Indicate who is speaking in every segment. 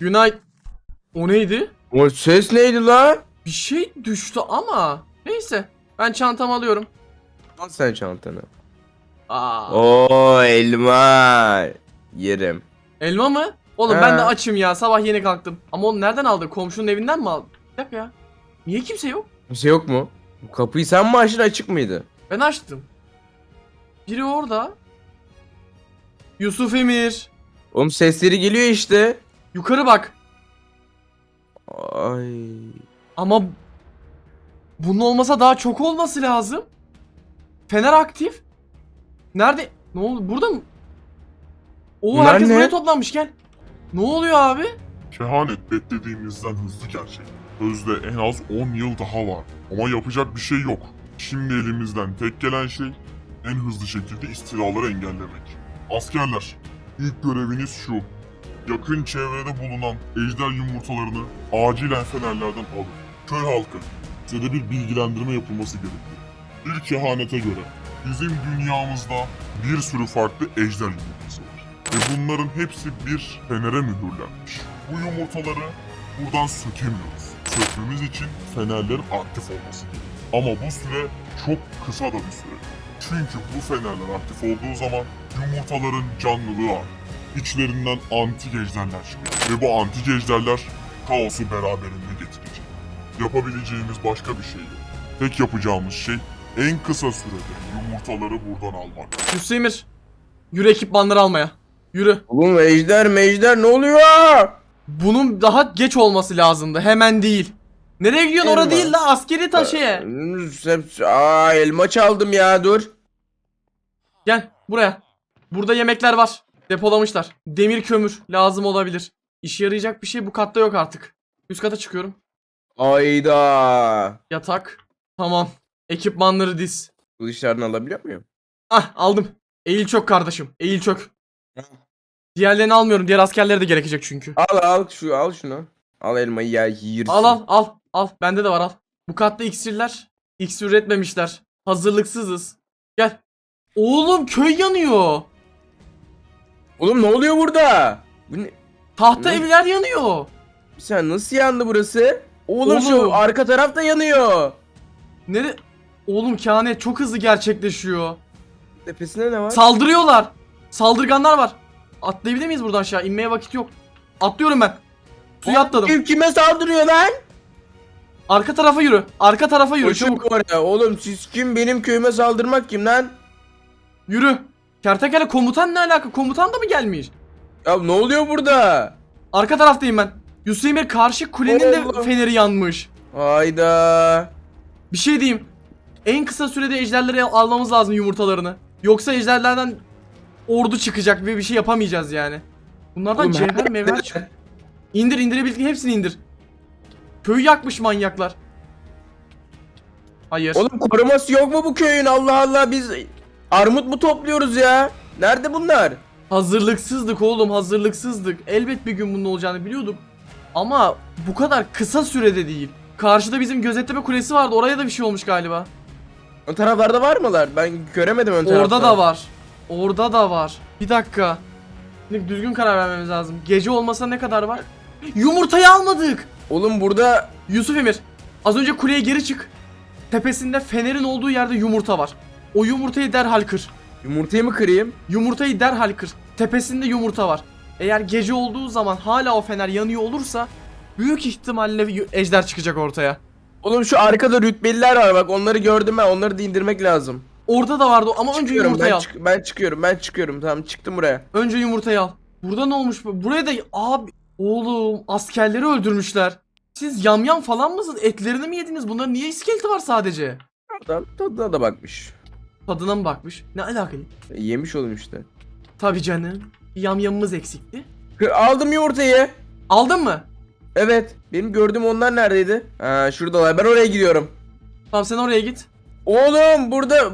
Speaker 1: Günay. O neydi?
Speaker 2: O ses neydi la?
Speaker 1: Bir şey düştü ama. Neyse. Ben çantamı alıyorum.
Speaker 2: Al sen çantanı.
Speaker 1: Aa.
Speaker 2: Oo elma. Yerim.
Speaker 1: Elma mı? Oğlum
Speaker 2: He.
Speaker 1: ben de açım ya. Sabah yeni kalktım. Ama onu nereden aldı? Komşunun evinden mi aldı? Bir dakika ya. Niye kimse yok?
Speaker 2: Kimse yok mu? Bu kapıyı sen mi açtın açık mıydı?
Speaker 1: Ben açtım. Biri orada. Yusuf Emir.
Speaker 2: Oğlum sesleri geliyor işte.
Speaker 1: Yukarı bak.
Speaker 2: Ay.
Speaker 1: Ama bunun olmasa daha çok olması lazım. Fener aktif. Nerede? Ne oldu? Burada mı? Oo
Speaker 2: Bunlar
Speaker 1: herkes
Speaker 2: ne?
Speaker 1: buraya toplanmış gel. Ne oluyor abi?
Speaker 3: Kehanet beklediğimizden hızlı gerçek. Sözde en az 10 yıl daha var. Ama yapacak bir şey yok. Şimdi elimizden tek gelen şey en hızlı şekilde istilaları engellemek. Askerler, ilk göreviniz şu. Yakın çevrede bulunan ejder yumurtalarını acilen fenerlerden alın. Köy halkı, size bir bilgilendirme yapılması gerekiyor. Bir kehanete göre bizim dünyamızda bir sürü farklı ejder yumurtası var. Ve bunların hepsi bir fenere mühürlenmiş. Bu yumurtaları buradan sökemiyoruz. Sökmemiz için fenerlerin aktif olması gerekiyor. Ama bu süre çok kısa da bir süre. Çünkü bu fenerler aktif olduğu zaman yumurtaların canlılığı artıyor. İçlerinden antik ejderler çıkıyor. Ve bu antik ejderler kaosu beraberinde getirecek. Yapabileceğimiz başka bir şey yok. Tek yapacağımız şey en kısa sürede yumurtaları buradan almak.
Speaker 1: Emir. Yürü ekipmanları almaya. Yürü.
Speaker 2: Oğlum ejder mejder ne oluyor?
Speaker 1: Bunun daha geç olması lazımdı. Hemen değil. Nereye gidiyorsun? Orada
Speaker 2: Elma.
Speaker 1: değil la askeri taşı.
Speaker 2: Hep- Aa elma çaldım ya dur.
Speaker 1: Gel buraya. Burada yemekler var. Depolamışlar. Demir kömür lazım olabilir. İşe yarayacak bir şey bu katta yok artık. Üst kata çıkıyorum.
Speaker 2: Ayda.
Speaker 1: Yatak. Tamam. Ekipmanları diz.
Speaker 2: Kılıçlarını alabiliyor muyum?
Speaker 1: Ah aldım. Eğil çök kardeşim. Eğil çök. Diğerlerini almıyorum. Diğer askerlere de gerekecek çünkü.
Speaker 2: Al al şu al şunu. Al elmayı ya yiyirsin.
Speaker 1: Al al al. Al. Bende de var al. Bu katta iksirler. İksir üretmemişler. Hazırlıksızız. Gel. Oğlum köy yanıyor.
Speaker 2: Oğlum ne oluyor burada? Bu ne?
Speaker 1: Tahta
Speaker 2: Ne?
Speaker 1: evler yanıyor.
Speaker 2: Sen nasıl yandı burası? Oğlum,
Speaker 1: Oğlum.
Speaker 2: şu arka taraf da yanıyor.
Speaker 1: Nere? Oğlum kehanet çok hızlı gerçekleşiyor.
Speaker 2: Tepesinde ne var?
Speaker 1: Saldırıyorlar. Saldırganlar var. Atlayabilir miyiz buradan aşağı? İnmeye vakit yok. Atlıyorum ben. Suya atladım.
Speaker 2: Kim kime saldırıyor lan?
Speaker 1: Arka tarafa yürü. Arka tarafa yürü
Speaker 2: Koşun
Speaker 1: çabuk.
Speaker 2: oraya. Oğlum siz kim benim köyüme saldırmak kim lan?
Speaker 1: Yürü. Kertekele komutan ne alaka? Komutan da mı gelmiş?
Speaker 2: Ya ne oluyor burada?
Speaker 1: Arka taraftayım ben. Yusuf Emir karşı kulenin de
Speaker 2: Allah.
Speaker 1: feneri yanmış.
Speaker 2: Hayda.
Speaker 1: Bir şey diyeyim. En kısa sürede ejderleri almamız lazım yumurtalarını. Yoksa ejderlerden ordu çıkacak ve bir şey yapamayacağız yani. Bunlardan
Speaker 2: Oğlum,
Speaker 1: cevher
Speaker 2: her-
Speaker 1: mevher çık. İndir indirebildiğin hepsini indir. Köyü yakmış manyaklar. Hayır.
Speaker 2: Oğlum koruması yok mu bu köyün? Allah Allah biz armut mu topluyoruz ya? Nerede bunlar?
Speaker 1: Hazırlıksızdık oğlum hazırlıksızdık. Elbet bir gün bunun olacağını biliyorduk. Ama bu kadar kısa sürede değil. Karşıda bizim gözetleme kulesi vardı. Oraya da bir şey olmuş galiba.
Speaker 2: O taraflarda var mılar? Ben göremedim ön tarafta.
Speaker 1: Orada da var. Orada da var. Bir dakika. Şimdi düzgün karar vermemiz lazım. Gece olmasa ne kadar var? Yumurtayı almadık.
Speaker 2: Oğlum burada
Speaker 1: Yusuf Emir. Az önce kuleye geri çık. Tepesinde fenerin olduğu yerde yumurta var. O yumurtayı derhal kır.
Speaker 2: yumurtayı mı kırayım?
Speaker 1: Yumurtayı derhal kır. Tepesinde yumurta var. Eğer gece olduğu zaman hala o fener yanıyor olursa büyük ihtimalle ejder çıkacak ortaya.
Speaker 2: Oğlum şu arkada rütbeliler var bak onları gördüm ben onları da indirmek lazım.
Speaker 1: Orada da vardı ama önce
Speaker 2: Çıkıyorum,
Speaker 1: yumurtayı
Speaker 2: ben,
Speaker 1: al.
Speaker 2: çık- ben çıkıyorum ben çıkıyorum tamam çıktım buraya.
Speaker 1: Önce yumurtayı al. Burada ne olmuş? bu? Buraya da abi oğlum askerleri öldürmüşler. Siz yamyam falan mısınız? Etlerini mi yediniz? Bunların niye iskeleti var sadece?
Speaker 2: Adam tadına da bakmış.
Speaker 1: Tadına mı bakmış? Ne alakalı?
Speaker 2: E, yemiş oğlum işte.
Speaker 1: Tabii canım. Yamyamımız eksikti.
Speaker 2: Aldım yumurtayı.
Speaker 1: Aldın mı?
Speaker 2: Evet. Benim gördüğüm onlar neredeydi? Ha şuradalar ben oraya gidiyorum.
Speaker 1: Tamam sen oraya git.
Speaker 2: Oğlum burada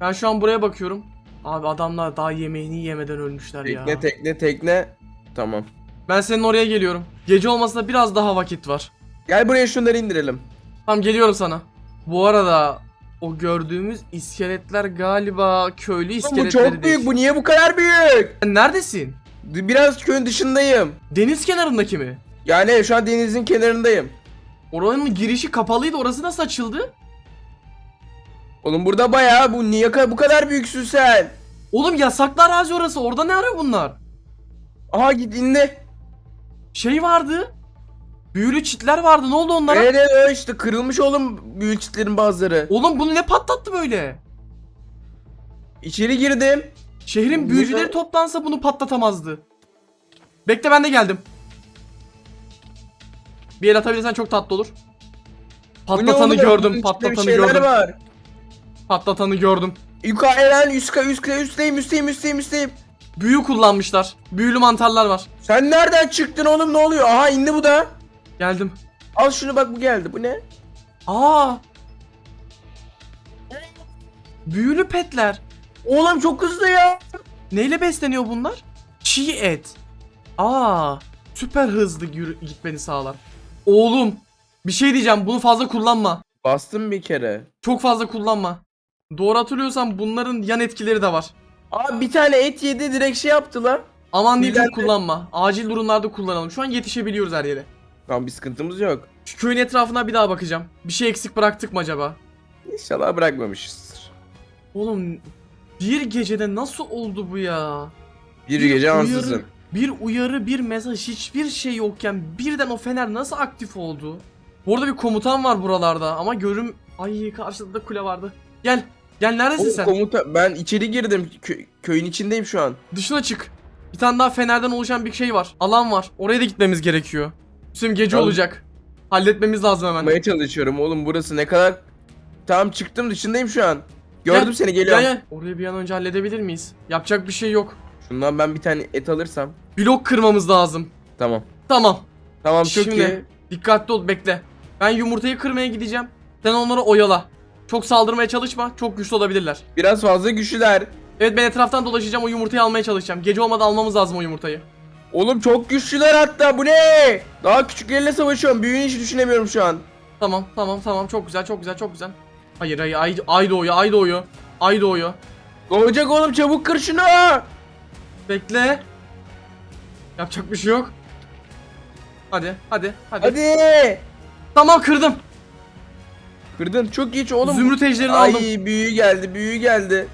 Speaker 1: Ben şu an buraya bakıyorum. Abi adamlar daha yemeğini yemeden ölmüşler ya.
Speaker 2: tekne tekne tekne. Tamam.
Speaker 1: Ben senin oraya geliyorum. Gece olmasına biraz daha vakit var.
Speaker 2: Gel buraya şunları indirelim.
Speaker 1: Tamam geliyorum sana. Bu arada o gördüğümüz iskeletler galiba köylü
Speaker 2: Oğlum bu
Speaker 1: iskeletleri
Speaker 2: çok büyük. Bu niye bu kadar büyük?
Speaker 1: Neredesin?
Speaker 2: Biraz köyün dışındayım.
Speaker 1: Deniz kenarındaki mi?
Speaker 2: Yani şu an denizin kenarındayım.
Speaker 1: Oranın girişi kapalıydı. Orası nasıl açıldı?
Speaker 2: Oğlum burada bayağı bu niye ka- bu kadar büyüksün sen?
Speaker 1: Oğlum yasaklı arazi orası. Orada ne arıyor bunlar?
Speaker 2: Aha git inle.
Speaker 1: Şey vardı. Büyülü çitler vardı. Ne oldu onlara?
Speaker 2: Evet evet işte kırılmış oğlum büyük çitlerin bazıları.
Speaker 1: Oğlum bunu ne patlattı böyle?
Speaker 2: İçeri girdim.
Speaker 1: Şehrin büyücüleri toplansa bunu patlatamazdı. Bekle ben de geldim. Bir el atabilirsen çok tatlı olur. Patlatanı
Speaker 2: oğlum? Bunun
Speaker 1: gördüm.
Speaker 2: içinde
Speaker 1: Patlatanı
Speaker 2: bir şeyler
Speaker 1: gördüm.
Speaker 2: var.
Speaker 1: Patlatanı gördüm.
Speaker 2: Yukarı lan üst üst üst üstteyim üstteyim üstteyim üstteyim.
Speaker 1: Büyü kullanmışlar. Büyülü mantarlar var.
Speaker 2: Sen nereden çıktın oğlum ne oluyor? Aha indi bu da.
Speaker 1: Geldim.
Speaker 2: Al şunu bak bu geldi. Bu ne?
Speaker 1: Aa. Büyülü petler.
Speaker 2: Oğlum çok hızlı ya.
Speaker 1: Neyle besleniyor bunlar? Çiğ et. Aa, süper hızlı yürü- gitmeni sağlar. Oğlum, bir şey diyeceğim. Bunu fazla kullanma.
Speaker 2: Bastım bir kere.
Speaker 1: Çok fazla kullanma. Doğru hatırlıyorsam bunların yan etkileri de var.
Speaker 2: Aa bir tane et yedi direkt şey yaptı lan.
Speaker 1: Aman diyeyim çok kullanma. Acil durumlarda kullanalım. Şu an yetişebiliyoruz her yere.
Speaker 2: Tamam bir sıkıntımız yok.
Speaker 1: Şu köyün etrafına bir daha bakacağım. Bir şey eksik bıraktık mı acaba?
Speaker 2: İnşallah bırakmamışızdır.
Speaker 1: Oğlum, bir gecede nasıl oldu bu ya?
Speaker 2: Bir gece
Speaker 1: uyarı-
Speaker 2: ansızın.
Speaker 1: Bir uyarı, bir mesaj, hiçbir şey yokken birden o fener nasıl aktif oldu? Bu arada bir komutan var buralarda ama görüm... Ay karşıda da kule vardı. Gel, gel neredesin
Speaker 2: Oğlum
Speaker 1: sen?
Speaker 2: komuta ben içeri girdim. Kö- köyün içindeyim şu an.
Speaker 1: Dışına çık. Bir tane daha fenerden oluşan bir şey var. Alan var. Oraya da gitmemiz gerekiyor. Şimdi gece
Speaker 2: Tamam.
Speaker 1: olacak. Halletmemiz lazım hemen.
Speaker 2: Yapmaya çalışıyorum oğlum burası ne kadar... Tamam çıktım dışındayım şu an. Gördüm
Speaker 1: Gel,
Speaker 2: seni geliyorum.
Speaker 1: Gel gel. Orayı bir an önce halledebilir miyiz? Yapacak bir şey yok.
Speaker 2: Şundan ben bir tane et alırsam.
Speaker 1: Blok kırmamız lazım.
Speaker 2: Tamam.
Speaker 1: Tamam.
Speaker 2: Tamam çok
Speaker 1: Şimdi
Speaker 2: iyi.
Speaker 1: dikkatli ol bekle. Ben yumurtayı kırmaya gideceğim. Sen onları oyala. Çok saldırmaya çalışma. Çok güçlü olabilirler.
Speaker 2: Biraz fazla güçlüler.
Speaker 1: Evet ben etraftan dolaşacağım o yumurtayı almaya çalışacağım. Gece olmadan almamız lazım o yumurtayı.
Speaker 2: Oğlum çok güçlüler hatta bu ne? Daha küçükleriyle savaşıyorum. Büyüğünü hiç düşünemiyorum şu an.
Speaker 1: Tamam tamam tamam çok güzel çok güzel çok güzel. Hayır hayır ay, ay doğuyor ay doğuyor. Ay doğuyor.
Speaker 2: Doğacak oğlum çabuk kır şunu.
Speaker 1: Bekle. Yapacak bir şey yok. Hadi hadi hadi.
Speaker 2: Hadi.
Speaker 1: Tamam kırdım.
Speaker 2: Kırdın çok iyi oğlum.
Speaker 1: Zümrüt ejderini
Speaker 2: Ay
Speaker 1: aldım.
Speaker 2: büyü geldi büyü geldi.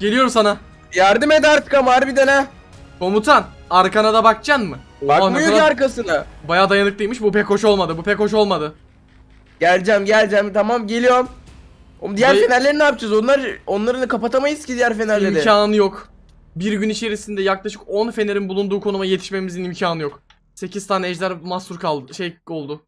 Speaker 1: Geliyorum sana.
Speaker 2: Yardım et artık ama harbiden ha.
Speaker 1: Komutan arkana da bakacaksın mı? Oha,
Speaker 2: Bakmıyor ki arkasına.
Speaker 1: Baya dayanıklıymış bu pek hoş olmadı bu pek hoş olmadı.
Speaker 2: Geleceğim geleceğim tamam geliyorum. Oğlum diğer
Speaker 1: Dayı-
Speaker 2: fenerleri ne yapacağız? Onlar onları da kapatamayız ki diğer fenerleri.
Speaker 1: İmkanı yok. Bir gün içerisinde yaklaşık 10 fenerin bulunduğu konuma yetişmemizin imkanı yok. 8 tane ejder mahsur kaldı. Şey oldu.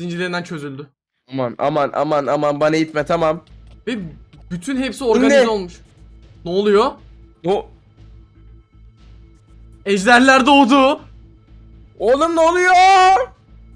Speaker 1: Zincirlerinden çözüldü.
Speaker 2: Aman aman aman aman bana itme tamam.
Speaker 1: Ve bütün hepsi organize
Speaker 2: ne?
Speaker 1: olmuş. Ne oluyor?
Speaker 2: O
Speaker 1: Ejderler doğdu.
Speaker 2: Oğlum ne oluyor?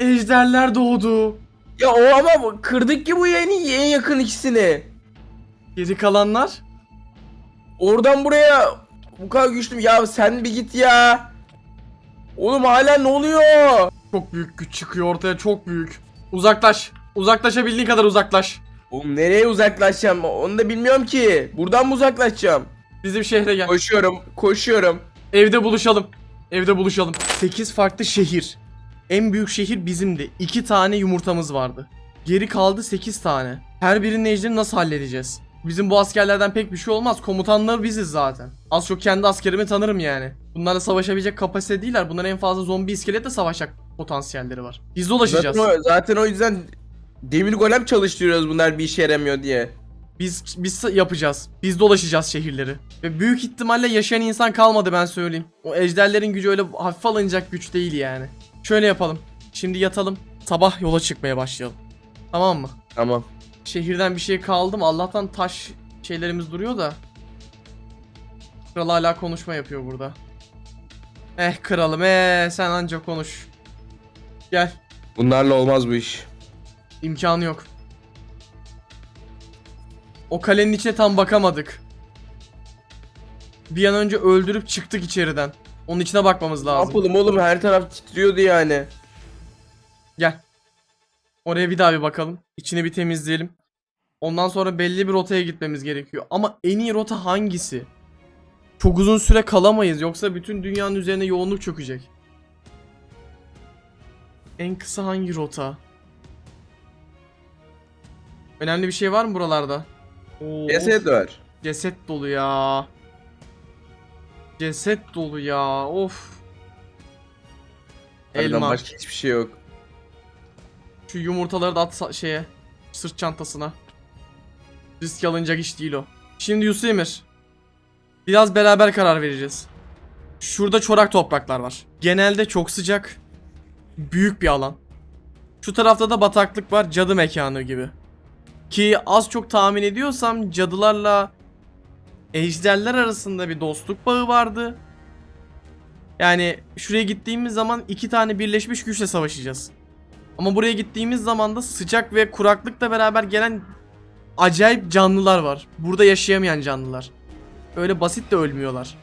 Speaker 1: Ejderler doğdu.
Speaker 2: Ya o ama bu- kırdık ki bu yeni en yakın ikisini.
Speaker 1: Geri kalanlar
Speaker 2: Oradan buraya bu kadar güçlü. Ya sen bir git ya. Oğlum hala ne oluyor?
Speaker 1: çok büyük güç çıkıyor ortaya çok büyük. Uzaklaş. Uzaklaşabildiğin kadar uzaklaş.
Speaker 2: Oğlum nereye uzaklaşacağım? Onu da bilmiyorum ki. Buradan mı uzaklaşacağım?
Speaker 1: Bizim şehre gel.
Speaker 2: Koşuyorum, koşuyorum.
Speaker 1: Evde buluşalım. Evde buluşalım. 8 farklı şehir. En büyük şehir bizimdi. 2 tane yumurtamız vardı. Geri kaldı 8 tane. Her birinin ejderini nasıl halledeceğiz? Bizim bu askerlerden pek bir şey olmaz. Komutanlar biziz zaten. Az çok kendi askerimi tanırım yani. Bunlarla savaşabilecek kapasite değiller. Bunların en fazla zombi iskeletle savaşacak potansiyelleri var. Biz dolaşacağız.
Speaker 2: Zaten o, zaten o yüzden demir golem çalıştırıyoruz bunlar bir işe yaramıyor diye.
Speaker 1: Biz biz yapacağız. Biz dolaşacağız şehirleri. Ve büyük ihtimalle yaşayan insan kalmadı ben söyleyeyim. O ejderlerin gücü öyle hafif alınacak güç değil yani. Şöyle yapalım. Şimdi yatalım. Sabah yola çıkmaya başlayalım. Tamam mı?
Speaker 2: Tamam.
Speaker 1: Şehirden bir şey kaldı mı? Allah'tan taş şeylerimiz duruyor da. Kral hala konuşma yapıyor burada. Eh kralım eh sen anca konuş. Gel.
Speaker 2: Bunlarla olmaz bu iş.
Speaker 1: İmkanı yok. O kalenin içine tam bakamadık. Bir an önce öldürüp çıktık içeriden. Onun içine bakmamız
Speaker 2: Ne
Speaker 1: lazım.
Speaker 2: yapalım oğlum her taraf titriyordu yani.
Speaker 1: Gel. Oraya bir daha bir bakalım. İçini bir temizleyelim. Ondan sonra belli bir rotaya gitmemiz gerekiyor. Ama en iyi rota hangisi? Çok uzun süre kalamayız yoksa bütün dünyanın üzerine yoğunluk çökecek. En kısa hangi rota? Önemli bir şey var mı buralarda? Oo,
Speaker 2: Ceset var.
Speaker 1: Ceset dolu ya. Ceset dolu ya. Of. Elma.
Speaker 2: başka hiçbir şey yok.
Speaker 1: Şu yumurtaları da at sa- şeye. Sırt çantasına. Risk alınacak iş değil o. Şimdi Yusuf Emir. Biraz beraber karar vereceğiz. Şurada çorak topraklar var. Genelde çok sıcak. Büyük bir alan. Şu tarafta da bataklık var. Cadı mekanı gibi. Ki az çok tahmin ediyorsam cadılarla ejderler arasında bir dostluk bağı vardı. Yani şuraya gittiğimiz zaman iki tane birleşmiş güçle savaşacağız. Ama buraya gittiğimiz zaman da sıcak ve kuraklıkla beraber gelen acayip canlılar var. Burada yaşayamayan canlılar. Öyle basit de ölmüyorlar.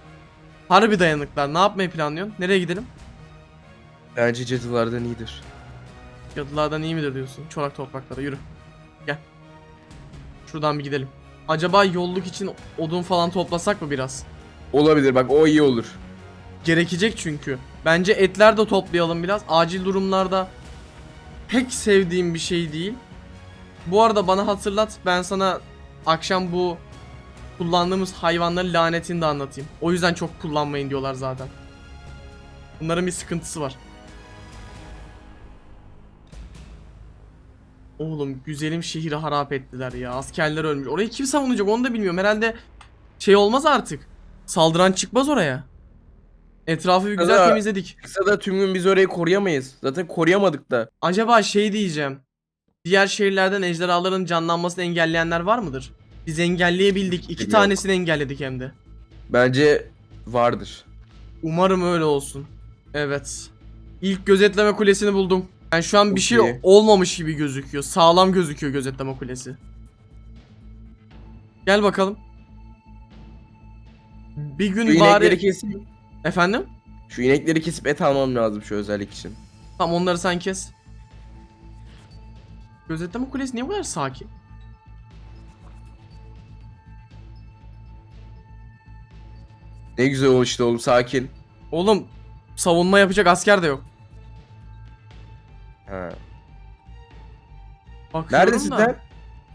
Speaker 1: Harbi dayanıklar. Ne yapmayı planlıyorsun? Nereye gidelim?
Speaker 2: Bence cadılardan iyidir.
Speaker 1: Cadılardan iyi midir diyorsun? Çorak topraklara yürü. Gel. Şuradan bir gidelim. Acaba yolluk için odun falan toplasak mı biraz?
Speaker 2: Olabilir bak o iyi olur.
Speaker 1: Gerekecek çünkü. Bence etler de toplayalım biraz. Acil durumlarda pek sevdiğim bir şey değil. Bu arada bana hatırlat ben sana akşam bu kullandığımız hayvanların lanetini de anlatayım. O yüzden çok kullanmayın diyorlar zaten. Bunların bir sıkıntısı var. Oğlum güzelim şehri harap ettiler ya. Askerler ölmüş. Orayı kim savunacak onu da bilmiyorum. Herhalde şey olmaz artık. Saldıran çıkmaz oraya. Etrafı bir güzel
Speaker 2: Valla-
Speaker 1: temizledik.
Speaker 2: Kısa da tüm gün biz orayı koruyamayız. Zaten koruyamadık da.
Speaker 1: Acaba şey diyeceğim. Diğer şehirlerden ejderhaların canlanmasını engelleyenler var mıdır? Biz engelleyebildik. İki
Speaker 2: Yok.
Speaker 1: tanesini engelledik hem de.
Speaker 2: Bence vardır.
Speaker 1: Umarım öyle olsun. Evet. İlk gözetleme kulesini buldum. Yani şu an bir
Speaker 2: Çok
Speaker 1: şey
Speaker 2: iyi.
Speaker 1: olmamış gibi gözüküyor. Sağlam gözüküyor gözetleme kulesi. Gel bakalım. Bir
Speaker 2: Şu
Speaker 1: gün
Speaker 2: inekleri
Speaker 1: bari...
Speaker 2: kesip
Speaker 1: Efendim?
Speaker 2: şu inekleri kesip et almam lazım şu özellik için.
Speaker 1: Tamam onları sen kes. Gözetleme kulesi niye bu kadar sakin?
Speaker 2: Ne güzel oldu işte oğlum sakin.
Speaker 1: Oğlum savunma yapacak asker de yok.
Speaker 2: Ha.
Speaker 1: Bakıyorum
Speaker 2: Neredesin
Speaker 1: da.
Speaker 2: sen?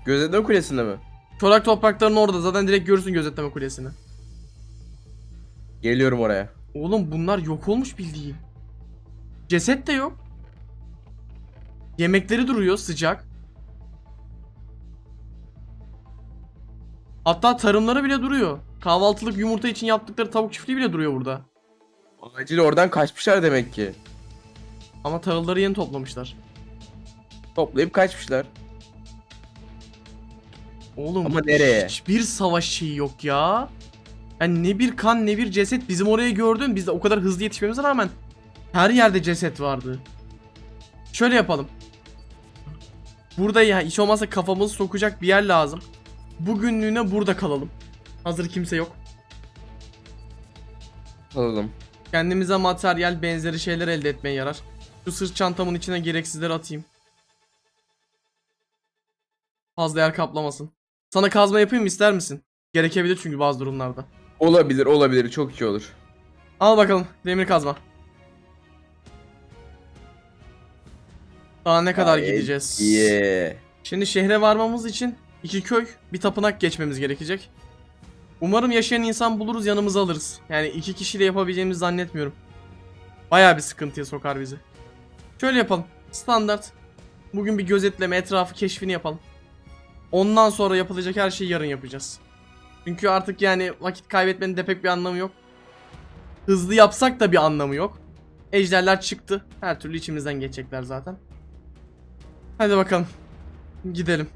Speaker 2: Gözetleme kulesinde mi?
Speaker 1: Çorak toprakların orada zaten direkt görürsün gözetleme kulesini.
Speaker 2: Geliyorum oraya.
Speaker 1: Oğlum bunlar yok olmuş bildiğin. Ceset de yok. Yemekleri duruyor sıcak. Hatta tarımları bile duruyor. Kahvaltılık yumurta için yaptıkları tavuk çiftliği bile duruyor burada.
Speaker 2: Acil oradan kaçmışlar demek ki.
Speaker 1: Ama tahılları yeni toplamışlar.
Speaker 2: Toplayıp kaçmışlar.
Speaker 1: Oğlum
Speaker 2: Ama nereye?
Speaker 1: hiçbir savaş şeyi yok ya. Yani ne bir kan ne bir ceset bizim oraya gördün. Biz de o kadar hızlı yetişmemize rağmen her yerde ceset vardı. Şöyle yapalım. Burada ya hiç olmazsa kafamızı sokacak bir yer lazım. Bugünlüğüne burada kalalım. Hazır kimse yok.
Speaker 2: Alalım.
Speaker 1: Kendimize materyal benzeri şeyler elde etmeye yarar. Şu sırt çantamın içine gereksizleri atayım. Fazla yer kaplamasın. Sana kazma yapayım mı ister misin? Gerekebilir çünkü bazı durumlarda.
Speaker 2: Olabilir olabilir çok iyi olur.
Speaker 1: Al bakalım demir kazma. Daha ne kadar
Speaker 2: Gayet
Speaker 1: gideceğiz?
Speaker 2: İyi.
Speaker 1: Şimdi şehre varmamız için iki köy, bir tapınak geçmemiz gerekecek. Umarım yaşayan insan buluruz yanımıza alırız. Yani iki kişiyle yapabileceğimizi zannetmiyorum. Bayağı bir sıkıntıya sokar bizi. Şöyle yapalım. Standart. Bugün bir gözetleme, etrafı keşfini yapalım. Ondan sonra yapılacak her şeyi yarın yapacağız. Çünkü artık yani vakit kaybetmenin de pek bir anlamı yok. Hızlı yapsak da bir anlamı yok. Ejderler çıktı. Her türlü içimizden geçecekler zaten. Hadi bakalım. Gidelim.